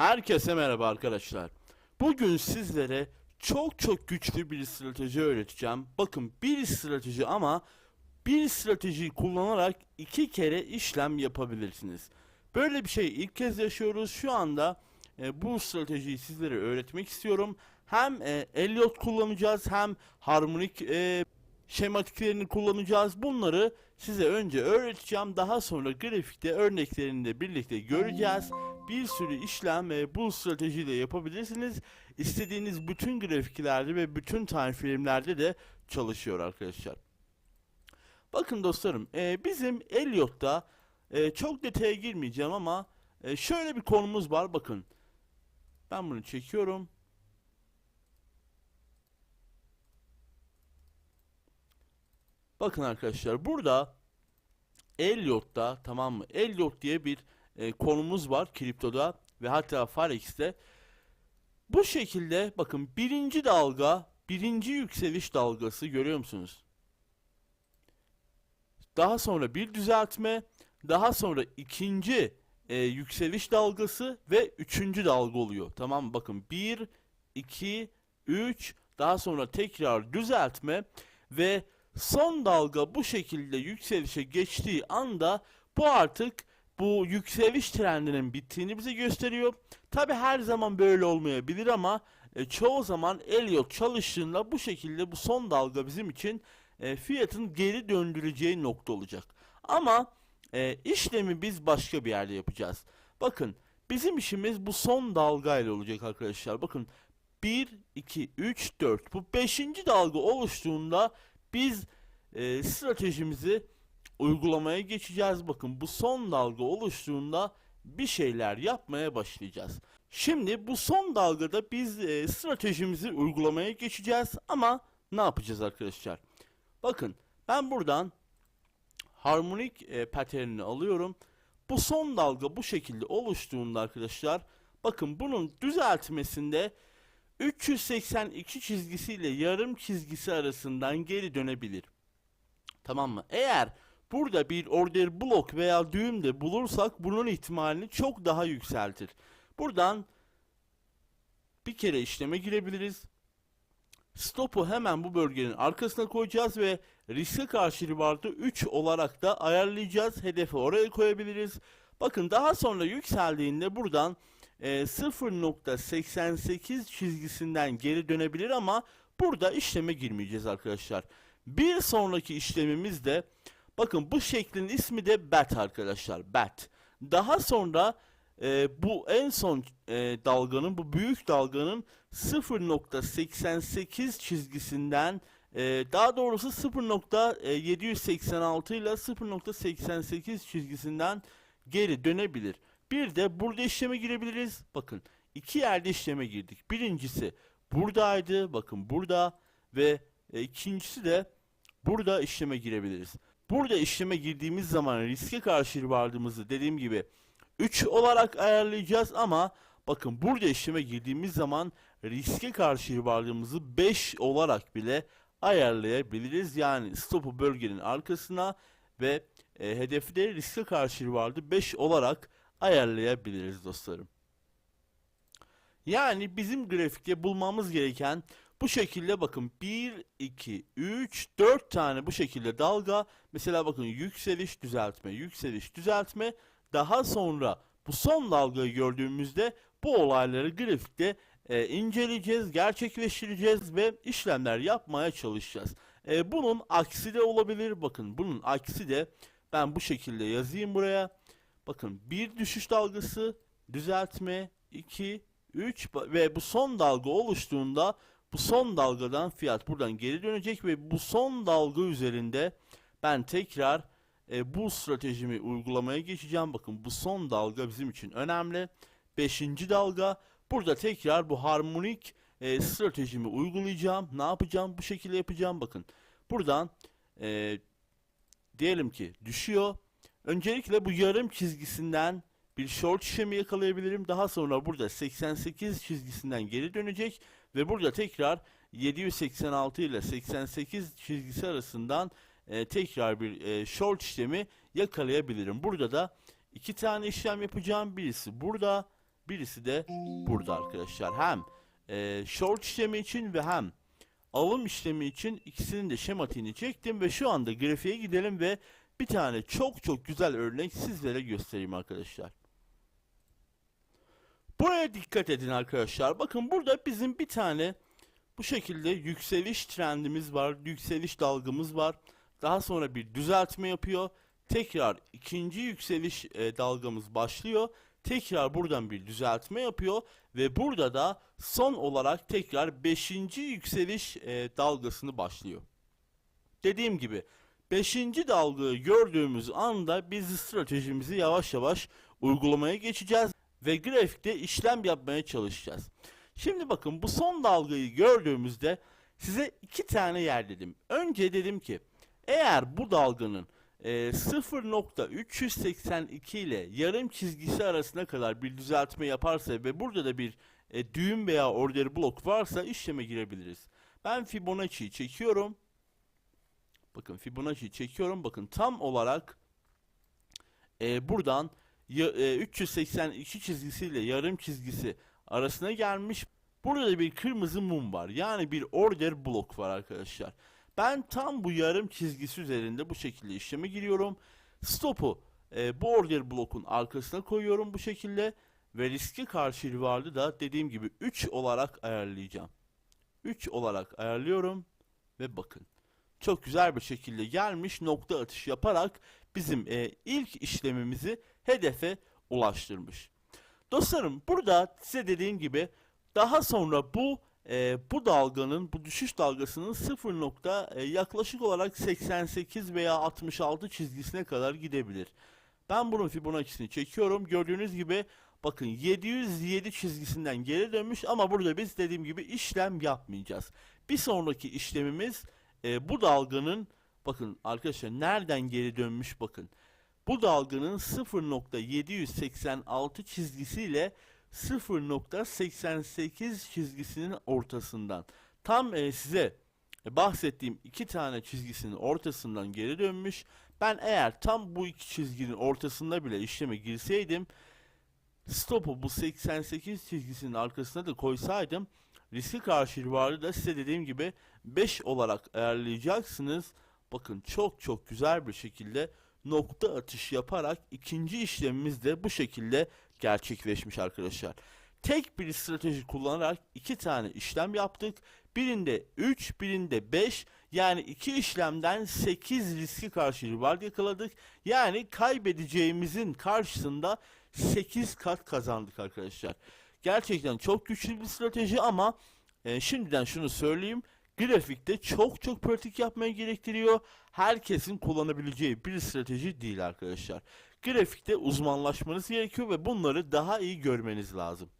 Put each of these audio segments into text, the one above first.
Herkese merhaba arkadaşlar. Bugün sizlere çok çok güçlü bir strateji öğreteceğim. Bakın bir strateji ama bir stratejiyi kullanarak iki kere işlem yapabilirsiniz. Böyle bir şey ilk kez yaşıyoruz. Şu anda e, bu stratejiyi sizlere öğretmek istiyorum. Hem e, Elliot kullanacağız hem harmonik e, şematiklerini kullanacağız. Bunları size önce öğreteceğim. Daha sonra grafikte örneklerini de birlikte göreceğiz. Bir sürü işlem e, bu stratejiyle yapabilirsiniz. İstediğiniz bütün grafiklerde ve bütün time filmlerde de çalışıyor arkadaşlar. Bakın dostlarım, e, bizim Elliot'ta e, çok detaya girmeyeceğim ama e, şöyle bir konumuz var. Bakın, ben bunu çekiyorum. Bakın arkadaşlar, burada Elliot'ta tamam mı? Elliot diye bir e, konumuz var kriptoda ve hatta Forex'te. Bu şekilde bakın birinci dalga, birinci yükseliş dalgası görüyor musunuz? Daha sonra bir düzeltme, daha sonra ikinci e, yükseliş dalgası ve üçüncü dalga oluyor. Tamam? Bakın 1, 2, 3, daha sonra tekrar düzeltme ve son dalga bu şekilde yükselişe geçtiği anda bu artık bu yükseliş trendinin bittiğini bize gösteriyor. Tabi her zaman böyle olmayabilir ama e, çoğu zaman Elliot çalıştığında bu şekilde bu son dalga bizim için e, fiyatın geri döndüreceği nokta olacak. Ama e, işlemi biz başka bir yerde yapacağız. Bakın bizim işimiz bu son dalgayla olacak arkadaşlar. Bakın 1, 2, 3, 4 bu 5. dalga oluştuğunda biz e, stratejimizi uygulamaya geçeceğiz. Bakın bu son dalga oluştuğunda bir şeyler yapmaya başlayacağız. Şimdi bu son dalgada biz e, stratejimizi uygulamaya geçeceğiz ama ne yapacağız arkadaşlar? Bakın ben buradan harmonik e, patternini alıyorum. Bu son dalga bu şekilde oluştuğunda arkadaşlar bakın bunun düzeltmesinde 382 çizgisiyle yarım çizgisi arasından geri dönebilir. Tamam mı? Eğer burada bir order blok veya düğüm de bulursak bunun ihtimalini çok daha yükseltir. Buradan bir kere işleme girebiliriz. Stop'u hemen bu bölgenin arkasına koyacağız ve riske karşı ribardı 3 olarak da ayarlayacağız. Hedefi oraya koyabiliriz. Bakın daha sonra yükseldiğinde buradan e, 0.88 çizgisinden geri dönebilir ama burada işleme girmeyeceğiz arkadaşlar. Bir sonraki işlemimiz de bakın bu şeklin ismi de BAT arkadaşlar. BAT. Daha sonra e, bu en son e, dalganın bu büyük dalganın 0.88 çizgisinden e, daha doğrusu 0.786 ile 0.88 çizgisinden geri dönebilir. Bir de burada işleme girebiliriz. Bakın iki yerde işleme girdik. Birincisi buradaydı. Bakın burada ve e, ikincisi de burada işleme girebiliriz. Burada işleme girdiğimiz zaman riske karşı vardığımızı dediğim gibi 3 olarak ayarlayacağız ama bakın burada işleme girdiğimiz zaman riske karşı varlığımızı 5 olarak bile ayarlayabiliriz. Yani stopu bölgenin arkasına ve e, hedefi de riske karşı vardı 5 olarak ayarlayabiliriz dostlarım. Yani bizim grafikte bulmamız gereken bu şekilde bakın 1, 2, 3, 4 tane bu şekilde dalga. Mesela bakın yükseliş düzeltme, yükseliş düzeltme. Daha sonra bu son dalgayı gördüğümüzde bu olayları grafikte e, inceleyeceğiz, gerçekleştireceğiz ve işlemler yapmaya çalışacağız. E, bunun aksi de olabilir. Bakın bunun aksi de ben bu şekilde yazayım buraya. Bakın bir düşüş dalgası, düzeltme, 2, 3 ve bu son dalga oluştuğunda bu son dalgadan fiyat buradan geri dönecek ve bu son dalga üzerinde ben tekrar e, bu stratejimi uygulamaya geçeceğim. Bakın bu son dalga bizim için önemli. Beşinci dalga. Burada tekrar bu harmonik e, stratejimi uygulayacağım. Ne yapacağım? Bu şekilde yapacağım. Bakın buradan e, diyelim ki düşüyor. Öncelikle bu yarım çizgisinden bir short işlemi yakalayabilirim. Daha sonra burada 88 çizgisinden geri dönecek ve burada tekrar 786 ile 88 çizgisi arasından e, tekrar bir e, short işlemi yakalayabilirim. Burada da iki tane işlem yapacağım. Birisi burada, birisi de burada arkadaşlar. Hem e, short işlemi için ve hem alım işlemi için ikisinin de şematiğini çektim ve şu anda grafiğe gidelim ve bir tane çok çok güzel örnek sizlere göstereyim arkadaşlar. Buraya dikkat edin arkadaşlar. Bakın burada bizim bir tane bu şekilde yükseliş trendimiz var, yükseliş dalgamız var. Daha sonra bir düzeltme yapıyor. Tekrar ikinci yükseliş e, dalgamız başlıyor. Tekrar buradan bir düzeltme yapıyor ve burada da son olarak tekrar 5. yükseliş e, dalgasını başlıyor. Dediğim gibi 5. dalgayı gördüğümüz anda biz stratejimizi yavaş yavaş uygulamaya geçeceğiz ve grafikte işlem yapmaya çalışacağız. Şimdi bakın bu son dalgayı gördüğümüzde size iki tane yer dedim. Önce dedim ki eğer bu dalganın e, 0.382 ile yarım çizgisi arasına kadar bir düzeltme yaparsa ve burada da bir e, düğüm veya order blok varsa işleme girebiliriz. Ben Fibonacci'yi çekiyorum. Bakın Fibonacci'yi çekiyorum. Bakın tam olarak e, buradan 382 çizgisiyle yarım çizgisi arasına gelmiş. Burada da bir kırmızı mum var. Yani bir order blok var arkadaşlar. Ben tam bu yarım çizgisi üzerinde bu şekilde işleme giriyorum. Stop'u e, bu order blokun arkasına koyuyorum bu şekilde. Ve riski karşı rivardı da dediğim gibi 3 olarak ayarlayacağım. 3 olarak ayarlıyorum. Ve bakın. Çok güzel bir şekilde gelmiş nokta atış yaparak bizim e, ilk işlemimizi hedefe ulaştırmış. Dostlarım burada size dediğim gibi daha sonra bu e, bu dalganın bu düşüş dalgasının 0 nokta e, yaklaşık olarak 88 veya 66 çizgisine kadar gidebilir. Ben bunun Fibonacci'sini çekiyorum. Gördüğünüz gibi bakın 707 çizgisinden geri dönmüş ama burada biz dediğim gibi işlem yapmayacağız. Bir sonraki işlemimiz e, bu dalganın bakın arkadaşlar nereden geri dönmüş bakın. Bu dalganın 0.786 çizgisiyle 0.88 çizgisinin ortasından tam e, size bahsettiğim iki tane çizgisinin ortasından geri dönmüş. Ben eğer tam bu iki çizginin ortasında bile işleme girseydim stopu bu 88 çizgisinin arkasına da koysaydım riski karşı rivarı da size dediğim gibi 5 olarak ayarlayacaksınız. Bakın çok çok güzel bir şekilde nokta atış yaparak ikinci işlemimiz de bu şekilde gerçekleşmiş arkadaşlar. Tek bir strateji kullanarak iki tane işlem yaptık. Birinde 3, birinde 5 yani iki işlemden 8 riski karşı rival yakaladık. Yani kaybedeceğimizin karşısında 8 kat kazandık arkadaşlar. Gerçekten çok güçlü bir strateji ama e, şimdiden şunu söyleyeyim. Grafikte çok çok pratik yapmayı gerektiriyor. Herkesin kullanabileceği bir strateji değil arkadaşlar. Grafikte uzmanlaşmanız gerekiyor ve bunları daha iyi görmeniz lazım.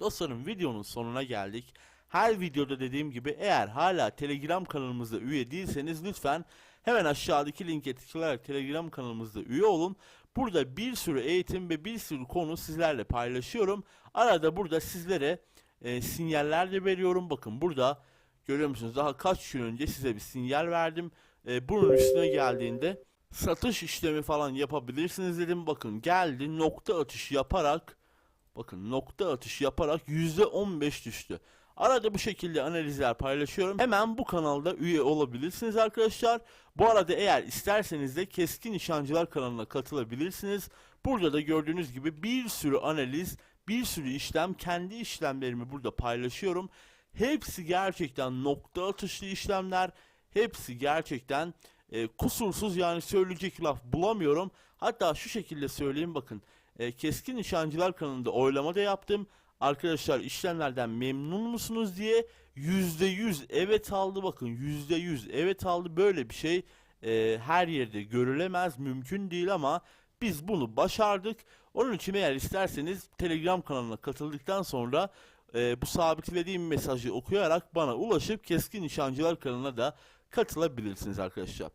Dostlarım videonun sonuna geldik. Her videoda dediğim gibi eğer hala Telegram kanalımızda üye değilseniz lütfen hemen aşağıdaki linke tıklayarak Telegram kanalımızda üye olun. Burada bir sürü eğitim ve bir sürü konu sizlerle paylaşıyorum. Arada burada sizlere e, sinyaller de veriyorum. Bakın burada görüyor musunuz daha kaç gün önce size bir sinyal verdim. E, bunun üstüne geldiğinde satış işlemi falan yapabilirsiniz dedim. Bakın geldi nokta atış yaparak bakın nokta atış yaparak %15 düştü. Arada bu şekilde analizler paylaşıyorum. Hemen bu kanalda üye olabilirsiniz arkadaşlar. Bu arada eğer isterseniz de Keskin Nişancılar kanalına katılabilirsiniz. Burada da gördüğünüz gibi bir sürü analiz, bir sürü işlem, kendi işlemlerimi burada paylaşıyorum. Hepsi gerçekten nokta atışlı işlemler. Hepsi gerçekten e, kusursuz yani söyleyecek laf bulamıyorum. Hatta şu şekilde söyleyeyim bakın. E, Keskin Nişancılar kanalında oylama da yaptım. Arkadaşlar işlemlerden memnun musunuz diye %100 evet aldı bakın %100 evet aldı böyle bir şey e, her yerde görülemez mümkün değil ama biz bunu başardık. Onun için eğer isterseniz Telegram kanalına katıldıktan sonra e, bu sabitlediğim mesajı okuyarak bana ulaşıp Keskin Nişancılar kanalına da katılabilirsiniz arkadaşlar.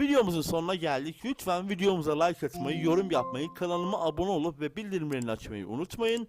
Videomuzun sonuna geldik. Lütfen videomuza like atmayı, yorum yapmayı, kanalıma abone olup ve bildirimlerini açmayı unutmayın.